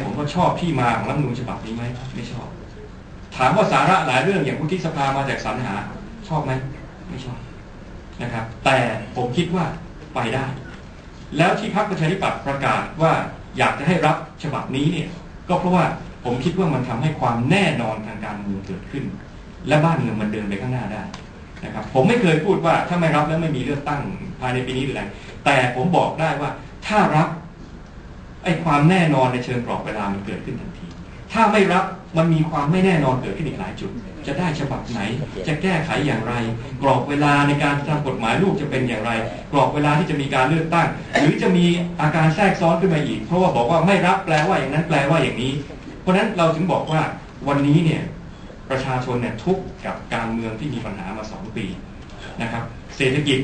ผมก็ชอบที่มาของรัฐมนูญฉบับนี้ไหมไม่ชอบ ถามว่าสาระหลายเรื่องอย่างวุฒิสภามาจากสรรหา ชอบไหมไม่ชอบนะครับ แต่ผมคิดว่าไปได้ แล้วที่พรรคประชาธิปัตย์ประกาศว่าอยากจะให้รับฉบับนี้เนี่ย ก็เพราะว่าผมคิดว่ามันทำให้ความแน่นอนทางการเมืองเกิดขึ้น และบ้านเมืองมันเดินไปข้างหน้าได้นะครับ ผมไม่เคยพูดว่าถ้าไม่รับแล้วไม่มีเลือกตั้งภายในปีนี้หรืออะไรแต่ผมบอกได้ว่าถ้ารับ ไอ้ความแน่นอนในเชิงกรอบเวลามันเกิดขึ้นทันที ถ้าไม่รับมันมีความไม่แน่นอนเกิดขึ้นอีกหลายจุด จะได้ฉบับไหน จะแก้ไขอย่างไร กรอบเวลาในการทำกฎหมายลูกจะเป็นอย่างไร กรอบเวลาที่จะมีการเลือกตั้ง หรือจะมีอาการแทรกซ้อนขึ้นมาอีก เพราะว่าบอกว่าไม่รับแปลว่าอย่างนั้นแปลว่าอย่างนี้ เพราะฉะนั้นเราถึงบอกว่าวันนี้เนี่ยประชาชนเนี่ยทุกข์กับการเมืองที่มีปัญหามาสองปีนะครับ เศรษฐกิจ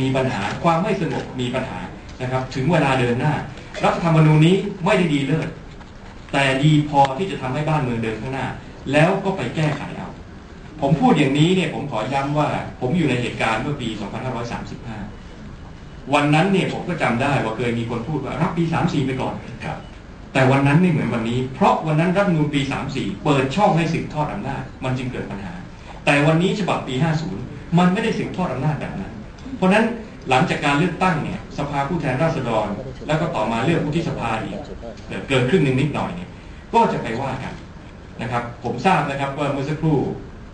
มีปัญหาความไม่สงบมีปัญหานะครับ ถึงเวลาเดินหน้า รัฐธรรมนูญนี้ไม่ได้ดีเลิศแต่ดีพอที่จะทำให้บ้านเมืองเดินข้างหน้า แล้วก็ไปแก้ไขเอา ผมพูดอย่างนี้เนี่ยผมขอย้ำว่า ผมอยู่ในเหตุการณ์เมื่อปี 2535 วันนั้นเนี่ยผมก็จำได้ว่าเคยมีคนพูดว่ารับปี 34 ไปก่อนครับ แต่วันนั้นไม่เหมือนวันนี้ เพราะวันนั้นรัฐธรรมนูญปี 34 เปิดช่องให้สืบทอดอำนาจมันจึงเกิดปัญหา แต่วันนี้ฉบับปี 50 มันไม่ได้สืบทอดอำนาจแบบนั้น เพราะฉะนั้น หลังจากการเลือกตั้งเนี่ยสภาผู้แทนราษฎร แล้วก็ต่อมาเลือกผู้ที่สภาอีกเกินครึ่งหนึ่งนิดหน่อยเนี่ยก็จะไปว่ากันนะครับ ผมทราบนะครับว่าเมื่อสักครู่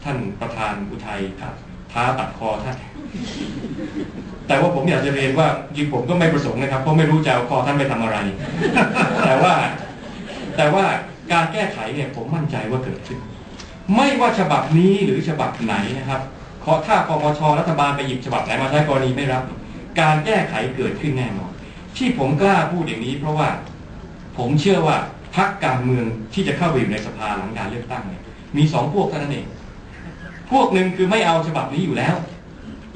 ท่านประธานอุทัยครับท้าตัดคอท่านแต่ว่าผมอยากจะเรียนว่าจริงผมก็ไม่ประสงค์นะครับ เพราะไม่รู้จะเอาคอท่านไปทำอะไร แต่ว่าแต่ว่าการแก้ไขเนี่ยผมมั่นใจว่าเกิดขึ้น ไม่ว่าฉบับนี้หรือฉบับไหนนะครับ พราะถ้าปปชรัฐบาลไปหยิบฉบับไหนมาใช้กรณีไม่รับ การแก้ไขเกิดขึ้นแน่นอน ที่ผมกล้าพูดอย่างนี้ เพราะว่าผมเชื่อว่าพรรคการเมืองที่จะเข้าไปอยู่ในสภาหลังการเลือกตั้งเนี่ยมีสองพวกเท่านั้นเอง พวกหนึ่งคือไม่เอาฉบับนี้อยู่แล้ว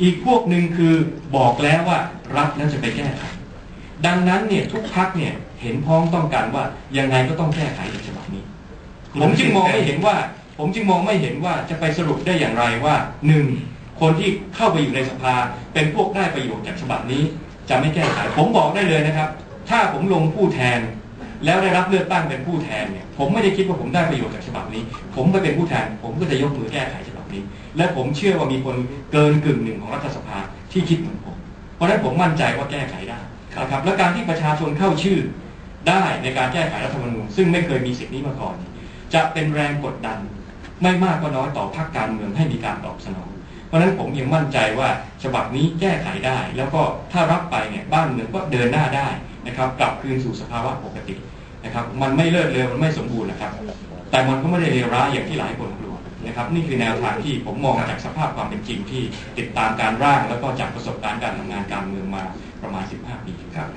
อีกพวกหนึ่งคือบอกแล้วว่ารับแล้วจะไปแก้ไข ดังนั้นเนี่ยทุกพักเนี่ยเห็นพ้องต้องการว่ายังไงก็ต้องแก้ไขในฉบับนี้ ผมจึงมองไม่เห็นว่า ผมจึงมองไม่เห็นว่าจะไปสรุปได้อย่างไรว่าหนึ่งคนที่เข้าไปอยู่ในสภา เป็นพวกได้ประโยชน์จากฉบับนี้ จะไม่แก้ไขผมบอกได้เลยนะครับ ถ้าผมลงผู้แทน แล้วได้รับเลือกตั้งเป็นผู้แทนเนี่ยผมไม่ได้คิดว่าผมได้ประโยชน์จากฉบับนี้ ผมไปเป็นผู้แทน ผมก็จะยกมือแก้ไขฉบับนี้ และผมเชื่อว่ามีคนเกินกึ่งหนึ่งของรัฐสภาที่คิดเหมือนผม เพราะฉะนั้นผมมั่นใจว่าแก้ไขได้นะครับและการที่ประชาชนเข้าชื่อได้ในการแก้ไขรัฐธรรมนูญซึ่งไม่เคยมีสิทธินี้มาก่อน จะเป็นแรงกดดัน ไม่มากก็น้อยต่อพรรคการเมืองให้มีการตอบสนอง เพราะฉะนั้นผมยังมั่นใจว่าฉบับนี้แก้ไขได้ แล้วก็ถ้ารับไปเนี่ยบ้านเมืองก็เดินหน้าได้นะครับกลับคืนสู่สภาวะปกตินะครับ มันไม่เลิศเลวมันไม่สมบูรณ์นะครับ แต่มันก็ไม่ได้เลวร้ายอย่างที่หลายคนกลัวนะครับ นี่คือแนวทางที่ผมมองจากสภาพความเป็นจริงที่ติดตามการร่าง แล้วก็จากประสบการณ์การทำงานการเมืองมาประมาณ 15 ปีครับ